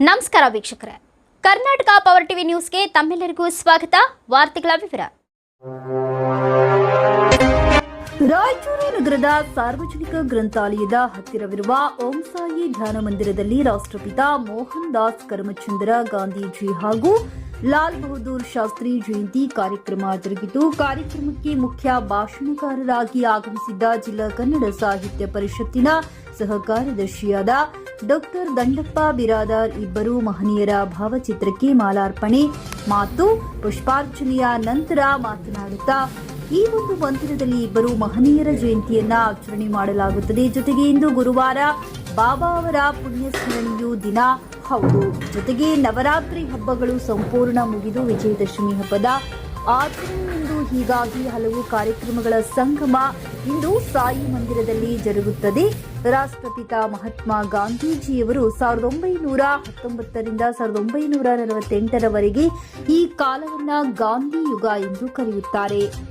ನಮಸ್ಕಾರ ವೀಕ್ಷಕರೇ. Karnataka power TV ನ್ಯೂಸ್ಗೆ ತಮ್ಮೆಲ್ಲರಿಗೂ ಸ್ವಾಗತ. ವಾರ್ತೆಗಳ ವಿವರ. ರಾಯಚೂರು ನಗರದ ಸಾರ್ವಜನಿಕ ಗ್ರಂಥಾಲಯದ ಹತ್ತಿರವಿರುವ ಓಂ ಸಾಯಿ ಧ್ಯಾನ ಮಂದಿರದಲ್ಲಿ ರಾಷ್ಟ್ರಪಿತ ಮೋಹನ್ ದಾಸ್ ಕರ್ಮಚಂದ್ರ ಗಾಂಧೀಜಿ ಹಾಗೂ ಲಾಲ್ ಬಹದ್ದೂರ್ ಶಾಸ್ತ್ರಿ ಜಯಂತಿ ಕಾರ್ಯಕ್ರಮ ಜರುಗಿತು. ಕಾರ್ಯಕ್ರಮಕ್ಕೆ ಮುಖ್ಯ ಭಾಷಣಕಾರರಾಗಿ ಆಗಮಿಸಿದ್ದ ಜಿಲ್ಲಾ ಕನ್ನಡ ಸಾಹಿತ್ಯ ಪರಿಷತ್ತಿನ ಸಹ ಕಾರ್ಯದರ್ಶಿಯಾದ ಡಾಕ್ಟರ್ ದಂಡಪ್ಪ ಬಿರಾದಾರ್ ಇಬ್ಬರು ಮಹನೀಯರ ಭಾವಚಿತ್ರಕ್ಕೆ ಮಾಲಾರ್ಪಣೆ. ಮಾತು ಪುಷ್ಪಾರ್ಚನೆಯ ನಂತರ ಮಾತನಾಡುತ್ತಾ, ಈ ಒಂದು ಮಂದಿರದಲ್ಲಿ ಇಬ್ಬರು ಮಹನೀಯರ ಜಯಂತಿಯನ್ನ ಆಚರಣೆ ಮಾಡಲಾಗುತ್ತದೆ. ಜೊತೆಗೆ ಇಂದು ಗುರುವಾರ ಬಾಬಾ ಅವರ ಪುಣ್ಯಸ್ಮರಣೆಯು ದಿನ. ಹೌದು. ಜೊತೆಗೆ ನವರಾತ್ರಿ ಹಬ್ಬಗಳು ಸಂಪೂರ್ಣ ಮುಗಿದು ವಿಜಯದಶಮಿ ಹಬ್ಬದ ಆಚರಣೆಯೆಂದು ಹೀಗಾಗಿ ಹಲವು ಕಾರ್ಯಕ್ರಮಗಳ ಸಂಗಮ ಇಂದು ಸಾಯಿ ಮಂದಿರದಲ್ಲಿ ಜರುಗುತ್ತದೆ. ರಾಷ್ಟ್ರಪಿತ ಮಹಾತ್ಮ ಗಾಂಧೀಜಿಯವರು ಸಾವಿರದ ಒಂಬೈನೂರ ಹತ್ತೊಂಬತ್ತರಿಂದ ಸಾವಿರದ ಒಂಬೈನೂರ ನಲವತ್ತೆಂಟರವರೆಗೆ ಈ ಕಾಲವನ್ನು ಗಾಂಧಿ ಯುಗ ಎಂದು ಕರೆಯುತ್ತಾರೆ.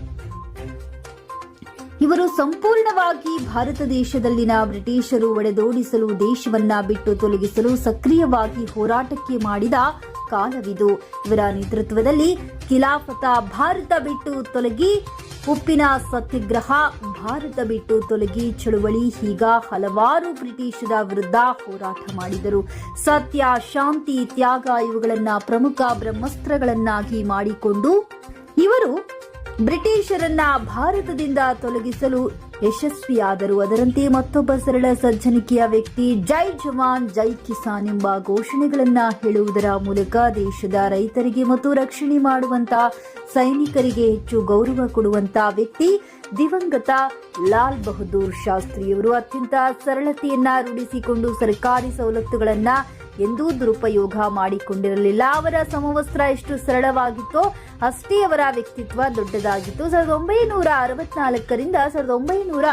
ಇವರು ಸಂಪೂರ್ಣವಾಗಿ ಭಾರತ ದೇಶದಲ್ಲಿನ ಬ್ರಿಟಿಷರು ಒಡೆದೋಡಿಸಲು ದೇಶವನ್ನ ಬಿಟ್ಟು ತೊಲಗಿಸಲು ಸಕ್ರಿಯವಾಗಿ ಹೋರಾಟಕ್ಕೆ ಮಾಡಿದ ಕಾಲವಿದು. ಇವರ ನೇತೃತ್ವದಲ್ಲಿ ಖಿಲಾಫತ ಭಾರತ ಬಿಟ್ಟು ತೊಲಗಿ, ಉಪ್ಪಿನ ಸತ್ಯಾಗ್ರಹ ಭಾರತ ಬಿಟ್ಟು ತೊಲಗಿ ಚಳುವಳಿ ಹೀಗ ಹಲವಾರು ಬ್ರಿಟಿಷರ ವಿರುದ್ಧ ಹೋರಾಟ ಮಾಡಿದರು. ಸತ್ಯ, ಶಾಂತಿ, ತ್ಯಾಗ ಇವುಗಳನ್ನ ಪ್ರಮುಖ ಬ್ರಹ್ಮಸ್ತ್ರಗಳನ್ನಾಗಿ ಮಾಡಿಕೊಂಡು ಇವರು ಬ್ರಿಟಿಷರನ್ನ ಭಾರತದಿಂದ ತೊಲಗಿಸಲು ಯಶಸ್ವಿಯಾದರು ಅದರಂತೆ ಮತ್ತೊಬ್ಬ ಸರಳ ಸಜ್ಜನಿಕೆಯ ವ್ಯಕ್ತಿ, ಜೈ ಜವಾನ್, ಜೈ ಕಿಸಾನ್ ಎಂಬ ಘೋಷಣೆಗಳನ್ನ ಹೇಳುವುದರ ಮೂಲಕ ದೇಶದ ರೈತರಿಗೆ ಮತ್ತು ರಕ್ಷಣೆ ಮಾಡುವಂತ, ಸೈನಿಕರಿಗೆ ಹೆಚ್ಚು ಗೌರವ ಕೊಡುವಂತ ವ್ಯಕ್ತಿ ದಿವಂಗತ ಲಾಲ್ ಬಹದ್ದೂರ್ ಶಾಸ್ತ್ರಿಯವರು. ಅತ್ಯಂತ ಸರಳತೆಯನ್ನ ರೂಢಿಸಿಕೊಂಡು ಸರ್ಕಾರಿ ಸವಲತ್ತುಗಳನ್ನ ಎಂದೂ ದುರುಪಯೋಗ ಮಾಡಿಕೊಂಡಿರಲಿಲ್ಲ. ಅವರ ಸಮವಸ್ತ್ರ ಎಷ್ಟು ಸರಳವಾಗಿತ್ತೋ ಅಷ್ಟೇ ಅವರ ವ್ಯಕ್ತಿತ್ವ ದೊಡ್ಡದಾಗಿತ್ತು. ಸಾವಿರದ ಒಂಬೈನೂರ ಅರವತ್ನಾಲ್ಕರಿಂದ ಸಾವಿರದ ಒಂಬೈನೂರ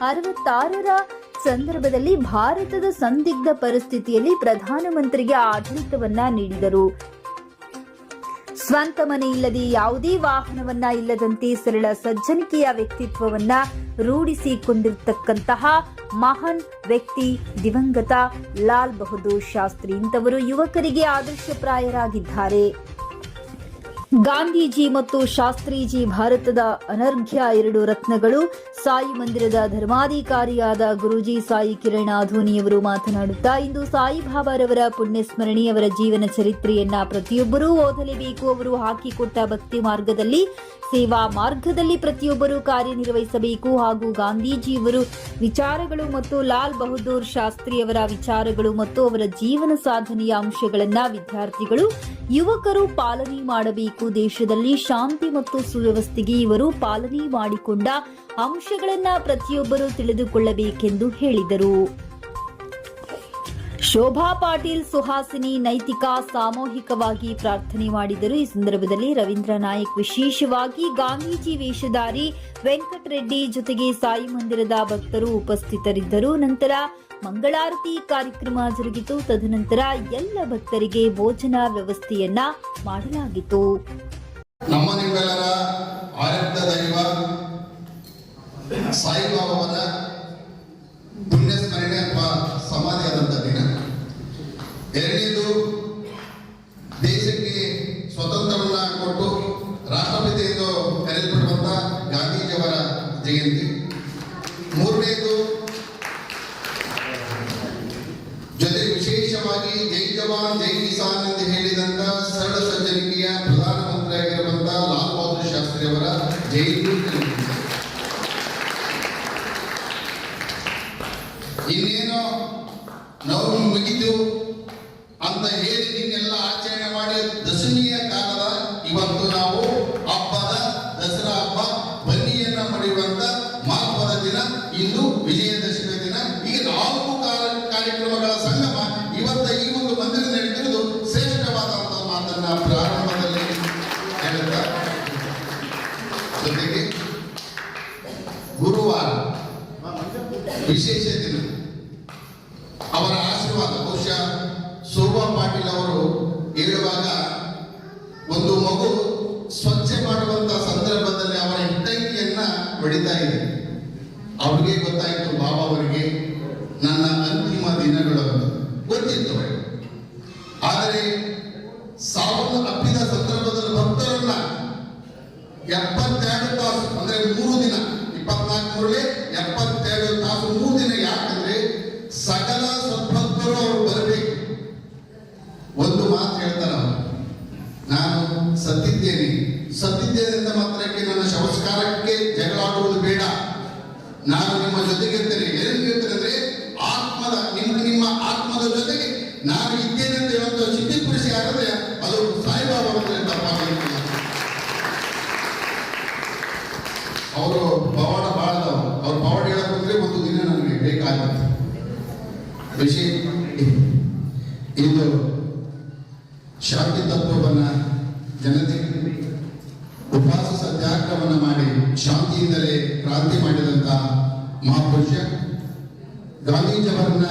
ಅರವತ್ತಾರರ ಸಂದರ್ಭದಲ್ಲಿ ಭಾರತದ ಸಂದಿಗ್ಧ ಪರಿಸ್ಥಿತಿಯಲ್ಲಿ ಪ್ರಧಾನಮಂತ್ರಿಗೆ ಆಡಳಿತವನ್ನ ನೀಡಿದರು. ಸ್ವಂತ ಮನೆ ಇಲ್ಲದೆ ಯಾವುದೇ ವಾಹನವನ್ನ ಇಲ್ಲದಂತೆ ಸರಳ ಸಜ್ಜನಿಕೆಯ ವ್ಯಕ್ತಿತ್ವವನ್ನ ರೂಢಿಸಿಕೊಂಡಿರ್ತಕ್ಕಂತಹ ಮಹಾನ್ ವ್ಯಕ್ತಿ ದಿವಂಗತ ಲಾಲ್ ಬಹದ್ದೂರ್ ಶಾಸ್ತ್ರಿ ಇಂಥವರು ಯುವಕರಿಗೆ ಆದರ್ಶಪ್ರಾಯರಾಗಿದ್ದಾರೆ. ಗಾಂಧೀಜಿ ಮತ್ತು ಶಾಸ್ತ್ರೀಜಿ ಭಾರತದ ಅನರ್ಘ್ಯ ಎರಡು ರತ್ನಗಳು ಸಾಯಿ ಮಂದಿರದ ಧರ್ಮಾಧಿಕಾರಿಯಾದ ಗುರೂಜಿ ಸಾಯಿ ಕಿರಣ್ ಆಧೋನಿಯವರು ಮಾತನಾಡುತ್ತಾ, ಇಂದು ಸಾಯಿ ಬಾಬಾರವರ ಪುಣ್ಯಸ್ಮರಣೆ ಅವರ ಜೀವನ ಚರಿತ್ರೆಯನ್ನ ಪ್ರತಿಯೊಬ್ಬರೂ ಓದಲೇಬೇಕು. ಅವರು ಹಾಕಿಕೊಟ್ಟ ಭಕ್ತಿ ಮಾರ್ಗದಲ್ಲಿ, ಸೇವಾ ಮಾರ್ಗದಲ್ಲಿ ಪ್ರತಿಯೊಬ್ಬರೂ ಕಾರ್ಯನಿರ್ವಹಿಸಬೇಕು. ಹಾಗೂ ಗಾಂಧೀಜಿಯವರು ವಿಚಾರಗಳು ಮತ್ತು ಲಾಲ್ ಬಹದ್ದೂರ್ ಶಾಸ್ತ್ರಿಯವರ ವಿಚಾರಗಳು ಮತ್ತು ಅವರ ಜೀವನ ಸಾಧನೆಯ ಅಂಶಗಳನ್ನು ವಿದ್ಯಾರ್ಥಿಗಳು, ಯುವಕರು ಪಾಲನೆ ಮಾಡಬೇಕು. ದೇಶದಲ್ಲಿ ಶಾಂತಿ ಮತ್ತು ಸುವ್ಯವಸ್ಥೆಗೆ ಇವರು ಪಾಲನೆ ಮಾಡಿಕೊಂಡ ಅಂಶಗಳನ್ನ ಪ್ರತಿಯೊಬ್ಬರು ತಿಳಿದುಕೊಳ್ಳಬೇಕೆಂದು ಹೇಳಿದರು. ಶೋಭಾ ಪಾಟೀಲ್ ಸುಹಾಸಿನಿ ನೈತಿಕ ಸಾಮೂಹಿಕವಾಗಿ ಪ್ರಾರ್ಥನೆ ಮಾಡಿದರು. ಈ ಸಂದರ್ಭದಲ್ಲಿ ರವೀಂದ್ರ ನಾಯಕ್ ವಿಶೇಷವಾಗಿ ಗಾಂಧೀಜಿ ವೇಷಧಾರಿ ವೆಂಕಟರೆಡ್ಡಿ ಜೊತೆಗೆ ಸಾಯಿ ಮಂದಿರದ ಭಕ್ತರು ಉಪಸ್ಥಿತರಿದ್ದರು. ನಂತರ ಮಂಗಳಾರತಿ ಕಾರ್ಯಕ್ರಮ ಜರುಗಿತು. ತದನಂತರ ಎಲ್ಲ ಭಕ್ತರಿಗೆ ಭೋಜನ ವ್ಯವಸ್ಥೆಯನ್ನ ಮಾಡಲಾಗಿತ್ತು. ಸಾಯಿಬಾಬಾವರ ಪುಣ್ಯಸ್ಮರಣೆ ಸ್ಮರಣೆ ಅಥವಾ ಸಮಾಧಿಯಾದಂಥ ದಿನ. ಎರಡನೇದು ದೇಶಕ್ಕೆ ಸ್ವತಂತ್ರವನ್ನ ಕೊಟ್ಟು ರಾಷ್ಟ್ರಪತಿ ಎಂದು ಕರೆಯಲ್ಪಡುವಂಥ ಗಾಂಧೀಜಿಯವರ ಜಯಂತಿ ಮೂರನೇದು ಜೊತೆ ವಿಶೇಷವಾಗಿ ಜೈ ಜವಾನ್ ಜೈ ಕಿಸಾನ್ ಎಂದು ಹೇಳಿದಂತ ಸರಳ ಸಜ್ಜನಿಕೆಯ ಪ್ರಧಾನಮಂತ್ರಿಯಾಗಿರುವಂತ ಲಾಲ್ ಬಹದ್ದೂರ್ ಶಾಸ್ತ್ರಿ ಅವರ ಜಯಂತಿ ಇನ್ನೇನೋ ಮುಗಿತು ಅಂತ ಹೇಳಿ ನೀನೆಲ್ಲ ಆಚರಣೆ ಮಾಡಿ ದಶಮಿಯ ಶೋಭಾ ಪಾಟೀಲ್ ಅವರು ಹೇಳುವಾಗ, ಒಂದು ಮಗು ಸ್ವಚ್ಛ ಮಾಡುವಂತ ಸಂದರ್ಭದಲ್ಲಿ ಅವರ ಹಿತೈಕಿಯನ್ನ ಹೊಡಿತಾ ಇದೆ. ಅವ್ರಿಗೆ ಗೊತ್ತಾಯಿತು, ಬಾಬಾ ಅವರಿಗೆ ನನ್ನ ಅಂತಿಮ ದಿನಗಳು ಸತ್ತಿದ್ದೇನೆ. ಸತ್ತಿದ್ದೇನೆ ಅಂತ ಮಾತ್ರಕ್ಕೆ ನನ್ನ ಸಂಸ್ಕಾರಕ್ಕೆ ಜಗಳಾಡುವುದು ಬೇಡ. ನಾನು ನಿಮ್ಮ ಜೊತೆಗಿರ್ತೇನೆ ಏನು ಅಂದ್ರೆ ಆತ್ಮದ, ನಿಮ್ಮ ನಿಮ್ಮ ಆತ್ಮದ ಜೊತೆಗೆ. ನಾನು ಇದ್ದೇನೆ ಅಂತ ಹೇಳುವಂತ ಸಿದ್ಧಿಪುರುಷ ಯಾರಂದ್ರೆ, ಅದು ಸಾಯಿಬಾಬಾ ತಪ್ಪಾಗಲಿಕ್ಕಿಲ್ಲ ಅವರು ಪವಾಡ ಬಾಳದವ ಅವ್ರ ಪವಾಡ ಹೇಳಕ್ಕೆ ಒಂದು ದಿನ ನನಗೆ ಬೇಕಾಗುತ್ತೆ ವಿಷಯ ಇದು ಶಾಂತಿ ತತ್ವವನ್ನ ಜನತೆಗೆ ಉಪವಾಸ ಸತ್ಯಾಗ್ರಹವನ್ನು ಮಾಡಿ ಶಾಂತಿಯಿಂದಲೇ ಕ್ರಾಂತಿ ಮಾಡಿದಂತ ಮಹಾಪುರುಷ, ಗಾಂಧೀಜಿಯವರನ್ನ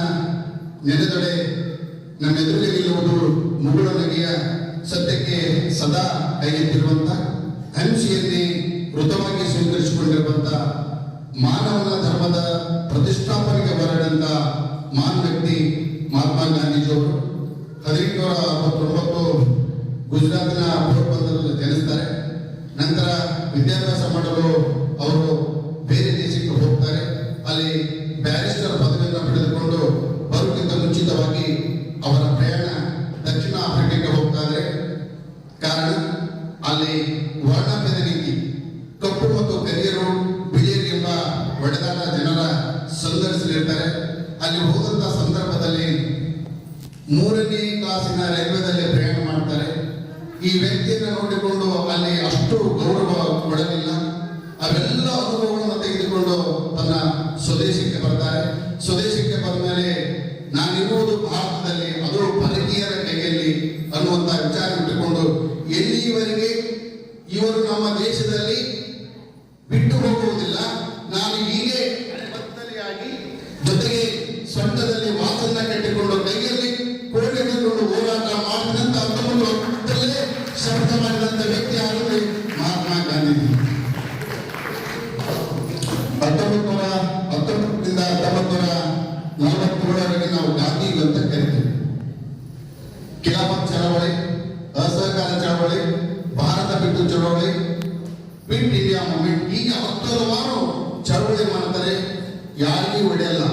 ನೆನೆದಡೆ ನಮ್ಮ ಎದುರಿಗೆ ನಿಲ್ಲುವುದು ಮುಗುಳ ನಗೆಯ ಸತ್ಯಕ್ಕೆ ಸದಾ ಕೈಗೆತ್ತಿರುವಂತ, ಅಹಿಂಸೆಯನ್ನೇ ಮೃತವಾಗಿ ಸ್ವೀಕರಿಸಿಕೊಂಡಿರುವಂತ ಮಾನವನ ಧರ್ಮದ ಪ್ರತಿಷ್ಠಾಪನೆಗೆ ಬರದಂತ ಮಾನ್ ವ್ಯಕ್ತಿ ಮಹಾತ್ಮ ಗಾಂಧೀಜಿಯವರು ಹದಿನೆಂಟುನೂರ ಅರವತ್ತೊಂಬತ್ತು ಗುಜರಾತ್ನ ಪೋರ್ಬಂದರಲ್ಲಿ ಜನಿಸ್ತಾರೆ. ನಂತರ ವಿದ್ಯಾಭ್ಯಾಸ ಮಾಡಲು ಅವರು ಬೇರೆ ದೇಶಕ್ಕೆ ಹೋಗ್ತಾರೆ. ಅಲ್ಲಿ ಬ್ಯಾರಿಸ್ಟರ್ ಪದವಿಯನ್ನು ಪಡೆದುಕೊಂಡು ಬರುವುದಕ್ಕಿಂತ ಮುಂಚಿತವಾಗಿ ಅವರ ಪ್ರಯಾಣ ದಕ್ಷಿಣ ಆಫ್ರಿಕಾಕ್ಕೆ ಹೋಗ್ತಾರೆ ಕಾರಣ, ಅಲ್ಲಿ ವರ್ಣಭೇದ ನೀತಿ, ಕಪ್ಪು ಮತ್ತು ಕರಿಯರು ಬಿಳಿಯರು ಎಂಬ ಒಡೆದಾಟ ಜನರ ಸಂಘರ್ಷದಲ್ಲಿರ್ತಾರೆ ಅಲ್ಲಿ ಹೋದಂತ ಸಂದರ್ಭದಲ್ಲಿ ಮೂರನೇ ಕ್ಲಾಸಿನ ರೈಲ್ವೆದಲ್ಲಿ ಪ್ರಯಾಣ ಮಾಡ್ತಾರೆ. ಈ ವ್ಯಕ್ತಿಯನ್ನು ನೋಡಿಕೊಂಡು ಅಲ್ಲಿ ಅಷ್ಟು ಗೌರವ ಕೊಡಲಿಲ್ಲ. ಅವೆಲ್ಲ ಅನುಭವಗಳನ್ನು ತೆಗೆದುಕೊಂಡು ತನ್ನ ಸ್ವದೇಶಕ್ಕೆ ಬರ್ತಾರೆ. ಸ್ವದೇಶಕ್ಕೆ ಬಂದ ಮೇಲೆ ನಾನಿರುವುದು ಭಾರತದಲ್ಲಿ, ಅದು ಪರಕೀಯರ ಕೈಯಲ್ಲಿ ಅನ್ನುವಂತ ವಿಚಾರ ಇಟ್ಟುಕೊಂಡು ಎಲ್ಲಿಯವರೆಗೆ ಇವರು ನಮ್ಮ ದೇಶದಲ್ಲಿ ಬಿಟ್ಟು ಹೋಗುವುದಿಲ್ಲ. ನಾನು ಹೀಗೆ ಬತ್ತಲೆಯಾಗಿ ಜೊತೆಗೆ ಸೊಂಟದಲ್ಲಿ ಚಳವಳಿ ಮಾಡ್ತಾರೆ? ಯಾರಿಗೂ ಹೊಡೆಯಲ್ಲ,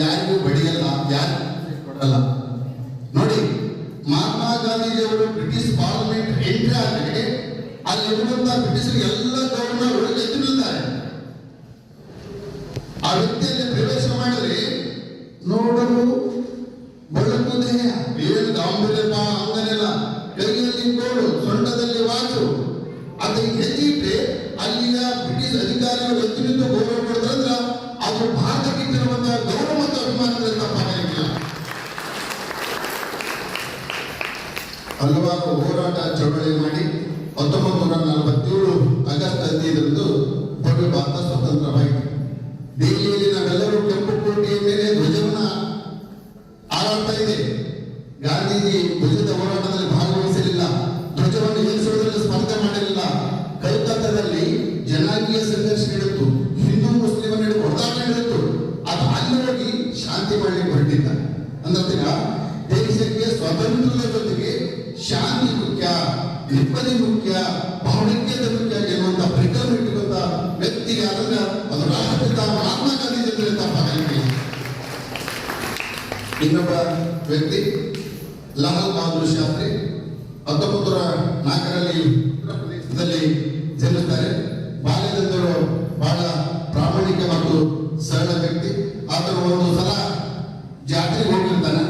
ಯಾರಿಗೂ ಬಡಿಯಲ್ಲ, ಯಾರಿಗೂ ಕೊಡಲ್ಲ. ನೋಡಿ, ಮಹಾತ್ಮ ಗಾಂಧೀಜಿಯವರು ಬ್ರಿಟಿಷ್ ಪಾರ್ಲಿಮೆಂಟ್ ಎಂಟ್ರಿ ಅಲ್ಲಿ ಅಲ್ಲಿರುವಂತ ಬ್ರಿಟಿಷರು ಎಲ್ಲ ಎದ್ದು ನಿಲ್ತಾರೆ ಆ ವ್ಯಕ್ತಿಯಲ್ಲಿ ಪ್ರವೇಶ ಮಾಡಿದ್ರೆ, ನೋಡಲು ಬೆಳಕು ದೇಹ ಏನು ಗಾಂಭೀರ್ಯಪ್ಪ ಅಂಗನೆಲ್ಲ ಕೈಯಲ್ಲಿ ಕೋಡು ಸೊಂಟದಲ್ಲಿ ವಾಚು ಅದಕ್ಕೆ ಹೆಚ್ಚಿಟ್ರೆ ಅಲ್ಲಿಯ ಬ್ರಿಟಿಷ್ ಅಧಿಕಾರಿಗಳು ನಿಂತು ಗೌರವ ಹೋರಾಟ ಚಳವಳಿ ಮಾಡಿ ಹತ್ತೊಂಬತ್ತು ನೂರ ನಲವತ್ತೇಳು ಆಗಸ್ಟ್ ಹದಿನೈದರಂದು ಭವ್ಯ ಭಾರತ ಸ್ವತಂತ್ರವಾಯಿತು. ದೆಹಲಿಯಲ್ಲಿ ನಾವೆಲ್ಲರೂ ಕೆಂಪು ಕೋಟೆಯ ಮೇಲೆ ಧ್ವಜವನ್ನ ಹಾರಾಡ್ತಾ ಇದೆ ಗಾಂಧೀಜಿ ಧ್ವಜದ ಹೋರಾಟದಲ್ಲಿ ಭಾಗವಹಿಸಲಿಲ್ಲ. ಧ್ವಜವನ್ನು ಏರಿಸುವುದರಲ್ಲಿ ಸ್ಪರ್ಧೆ ಮಾಡಲಿಲ್ಲ ಕಲ್ಕತ್ತಾದಲ್ಲಿ ಜನಾಂಗೀಯ ಸಂಘರ್ಷ ನೆಮ್ಮದಿ ಮುಖ್ಯ ಭಾವಣಿಕೆದ ಮುಖ್ಯ ಎನ್ನುವಂತ ಪರಿಕಲ್ಪನೆ ಇಟ್ಟಿರುವಂತ ವ್ಯಕ್ತಿಗೆ ಅದನ್ನ ಅದು ರಾಷ್ಟ್ರಪಿತ ಮಹಾತ್ಮ ಗಾಂಧಿ ಜೊತೆ ತಪ್ಪಾಗಲಿಕ್ಕೆ ಇನ್ನೊಬ್ಬ ವ್ಯಕ್ತಿ, ಲಾಲ್ ಬಹದ್ದೂರ್ ಶಾಸ್ತ್ರಿ ಹತ್ತೊಂಬತ್ತು ನೂರ ನಾಲ್ಕರಲ್ಲಿ ಪ್ರದೇಶದಲ್ಲಿ ಜನಿಸ್ತಾರೆ. ಬಾಲ್ಯದಿಂದಲೂ ಬಹಳ ಪ್ರಾಮಾಣಿಕ ಮತ್ತು ಸರಳ ವ್ಯಕ್ತಿ. ಆತನು ಒಂದು ಸಲ ಜಾತ್ರೆಗೆ ಹೋಗಿರ್ತಾನೆ.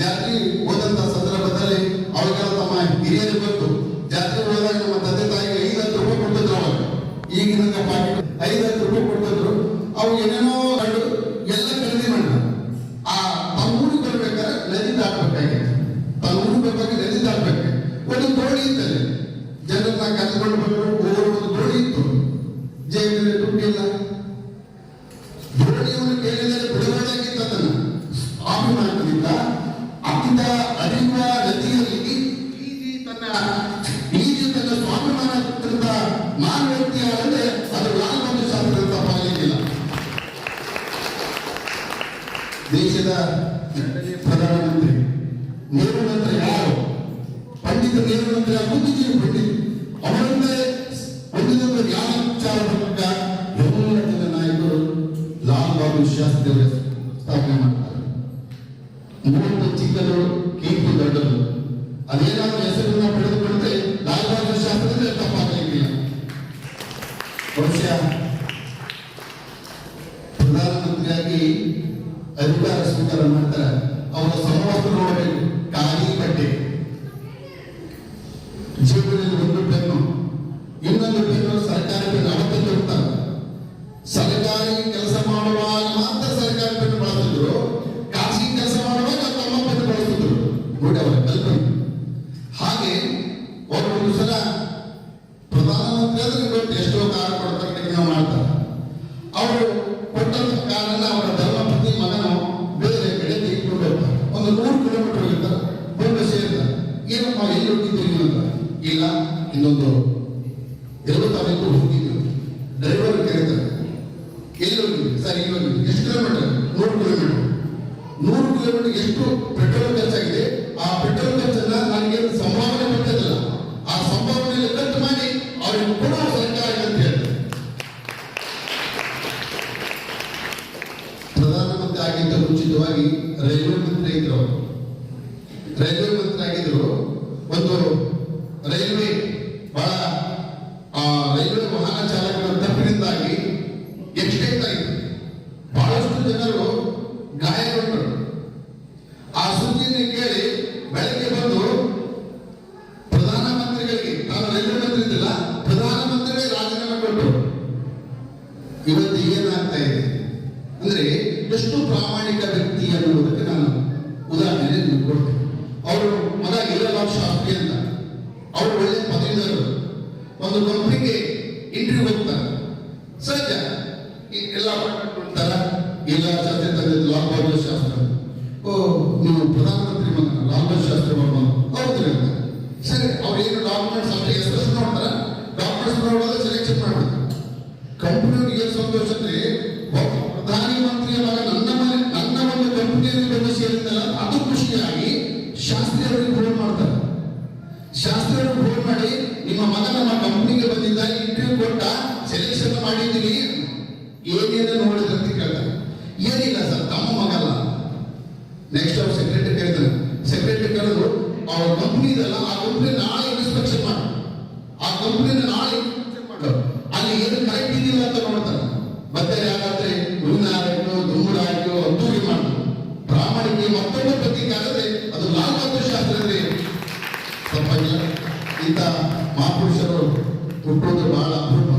ಜಾತ್ರೆಗೆ ಹೋದಂತ ಸಂದರ್ಭದಲ್ಲಿ ಅವರಿಗೆ ತಮ್ಮ ಹಿರಿಯರು ಬಂತು ಹೋದಾಗ ನಮ್ಮ ತಂದೆ ತಾಯಿಗೆ ಹತ್ತು ರೂಪಾಯಿ ಕೊಡ್ತಿದ್ರು ಅವಾಗ ಈಗಿನ ಪಾಕೆಟ್ ಐದು ಹತ್ತು ರೂಪಾಯಿ ಕೊಟ್ಟಿದ್ರು ಅವು ಏನೇನೋ ಮುಂದಿನ ಜ್ಞಾನ ವಿಚಾರದ ಬಗ್ಗೆ ಎಲ್ಲ ಜನ ನಾಯಕರು ಲಾಲ್ ಬಹದ್ದೂರ್ ಶಾಸ್ತ್ರಿ ಅವರ ಸ್ಥಾಪನೆ ಮಾಡ್ತಾರೆ ಇನ್ನೊಂದು ಎಲ್ಲ ತಾಲೂಕು ಹೋಗಿದ್ದೀವಿ ಡ್ರೈವರ್ ಕರೀತಾರೆ ಎಲ್ಲಿ ಹೋಗಿದ್ವಿ ಸರ್ ಇಲ್ಲಿ ಎಷ್ಟು ಕಿಲೋಮೀಟರ್ ನೂರು ಕಿಲೋಮೀಟರ್ ನೂರು ಕಿಲೋಮೀಟರ್ ಎಷ್ಟು ಪೆಟ್ರೋಲ್ ಖರ್ಚಾಗಿದೆ ಆ ಪೆಟ್ರೋಲ್ ಖರ್ಚನ್ನ ನನಗೆ ಸಂಭಾವನೆ ಬರ್ತದಿಲ್ಲ ಆ ಸಂಭಾವನೆ ಖರ್ಚು ಮಾಡಿ ಅವ್ರಿಗೆ ಕೊಡುವ ಸರ್ಕಾರ ಅಂತ ಹೇಳ್ತಾರೆ. ಪ್ರಧಾನಮಂತ್ರಿ ಆಗಿದ್ದ ಮುಂಚಿತವಾಗಿ ರೈಲ್ವೆ ಮಂತ್ರಿ ಇದ್ರು. ರೈಲ್ವೆ ಮಂತ್ರಿ ಆಗಿದ್ರು. ಒಂದು ರೈಲ್ವೆ ಅವರು ಒಳ್ಳೆ ಪದವೀಧರರು. ಒಂದು ಕಂಪ್ನಿಗೆ ಇಂಟರ್ವ್ಯೂ ಹೋಗ್ತಾರೆ. ಸಹಜ. ಎಲ್ಲ ಕೊಡ್ತಾರ ಎಲ್ಲ ಶಾಸ್ತ್ರಿ ತಂದಿದ್ದು ಲಾಲ್ ಬಹದ್ದೂರ್ ಶಾಸ್ತ್ರ. ಓ, ನೀವು ಪ್ರಧಾನಮಂತ್ರಿ ಮಗನ ಲಾಲ್ ಬಹದ್ದೂರ್ ಶಾಸ್ತ್ರಿ ಮಗನ ಹೌದು ಅಂತ ಸರಿ, ಅವ್ರು ಏನು ಡಾಕ್ಯುಮೆಂಟ್ಸ್ ಅವ್ರಿಗೆ ಎಕ್ಸ್ಪ್ರೆಸ್ ನೋಡ್ತಾರ ಡಾಕ್ಯುಮೆಂಟ್ಸ್ ನೋಡೋದು ಸೆಲೆಕ್ಷನ್ ಮಾಡ್ತಾರೆ ಕಂಪನಿಯವರಿಗೆ ಏನು ಸಂತೋಷ? ಏನೇನು ನೋಡಿದ್ರೆ ಅಂತ ಕೇಳ್ತಾರೆ. ಏನಿಲ್ಲ ಸರ್, ತಮ್ಮ ಮಗಲ್ಲ. ನೆಕ್ಸ್ಟ್ ಅವ್ರು ಸೆಕ್ರೆಟರಿ ಕೇಳ್ತಾರೆ. ಸೆಕ್ರೆಟರಿ ಕೇಳಿದ್ರು ಅವ್ರ ಕಂಪ್ನಿ ಇದೆಲ್ಲ, ಆ ಕಂಪ್ನಿ ನಾಳೆ ಇನ್ಸ್ಪೆಕ್ಷನ್ ಮಾಡಿ. ಆ ಕಂಪ್ನಿನ ನಾಳೆ ಇನ್ಸ್ಪೆಕ್ಷನ್. ಅಲ್ಲಿ ಏನು ಕರೆಕ್ಟ್ ಇದೆಯಲ್ಲ ಅಂತ ನೋಡ್ತಾರೆ. ಮತ್ತೆ ಯಾರಾದ್ರೆ ಹೂವಿನಾರೈತು ದುಂಬುರಾಯ್ತು ಅದ್ದೂರಿ ಮಾಡು ಪ್ರಾಮಾಣಿಕ ಮತ್ತೊಂದು ಪತ್ರಿಕೆ ಆದರೆ ಅದು ಲಾಲ್ ಬಹದ್ದೂರ್ ಶಾಸ್ತ್ರಿ ತಪ್ಪಾಗಿಲ್ಲ ಇಂಥ ಮಹಾಪುರುಷರು ಹುಟ್ಟೋದು ಬಹಳ ಅಪರೂಪ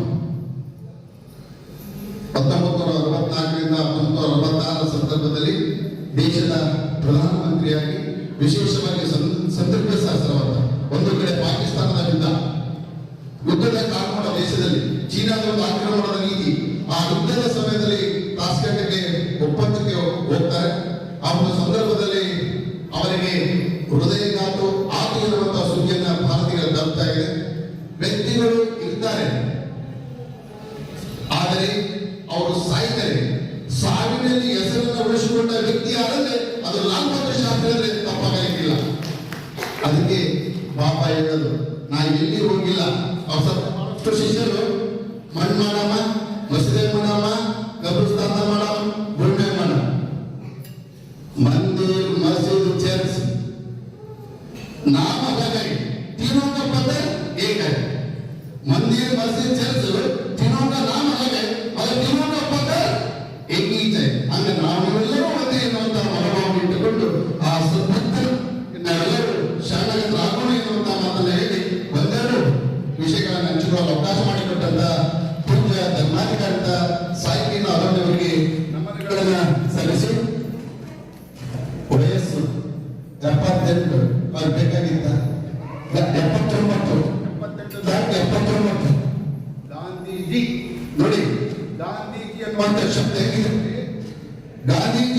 ಹತ್ತೊಂಬತ್ತು ನೂರ ಅರವತ್ನಾಲ್ಕರಿಂದ ಅರವತ್ತಾರರ ಸಂದರ್ಭದಲ್ಲಿ ದೇಶದ ಪ್ರಧಾನಮಂತ್ರಿಯಾಗಿ ವಿಶೇಷವಾಗಿ ಸಂದರ್ಭ ಶಾಸ್ತ್ರವಾದ ಒಂದು ಕಡೆ ಪಾಕಿಸ್ತಾನದ ಯುದ್ಧ ಯುದ್ಧದ ದೇಶದಲ್ಲಿ ಚೀನಾದ ಒಂದು ಆಕ್ರಮಣದ ನೀತಿ ಆ ಯುದ್ಧದ ಸಮಯದಲ್ಲಿ ತಾಸ್ಕಂಡ್ಗೆ ಒಪ್ಪಂದಕ್ಕೆ ಹೋಗ್ತಾರೆ. ಆ ಒಂದು ಸಂದರ್ಭದಲ್ಲಿ ಅವರಿಗೆ ಹೃದಯಘಾತು ಆತು ಇರುವಂತಹ ಸುದ್ದಿಯನ್ನ ಭಾರತೀಯರು ತಲುಪ್ತಾ ಇದೆ. ವ್ಯಕ್ತಿಗಳು ಇರ್ತಾರೆ. ಉಳಿಸಿಕೊಂಡ ವ್ಯಕ್ತಿ ಯಾರಂದ್ರೆ ಅದು ಲಾಲ್ಪತ್ರ ಶಾಸ್ತ್ರಿ ಅಂದ್ರೆ ತಪ್ಪಾಗಲಿಕ್ಕಿಲ್ಲ ಅದಕ್ಕೆ ಪಾಪ ಹೇಳೋದು ನಾ ಎಲ್ಲಿ ಹೋಗಿಲ್ಲ. ಅವ್ರ ಶಿಷ್ಯರು, ಮಣ್ಣು ಮಾಡಮ್ಮ ಎಪ್ಪತ್ತೆಂಟು ಅವ್ರು ಬೇಕಾಗಿತ್ತ ಎಪ್ಪತ್ತೊಂಬತ್ತು. ಯಾಕೆ ಎಪ್ಪತ್ತೊಂಬತ್ತು? ಗಾಂಧೀಜಿ. ನೋಡಿ. ಗಾಂಧೀಜಿ ಅನ್ನುವಂಥ ಶಬ್ದ ಹೇಗಿದೆ. ಗಾಂಧೀಜಿ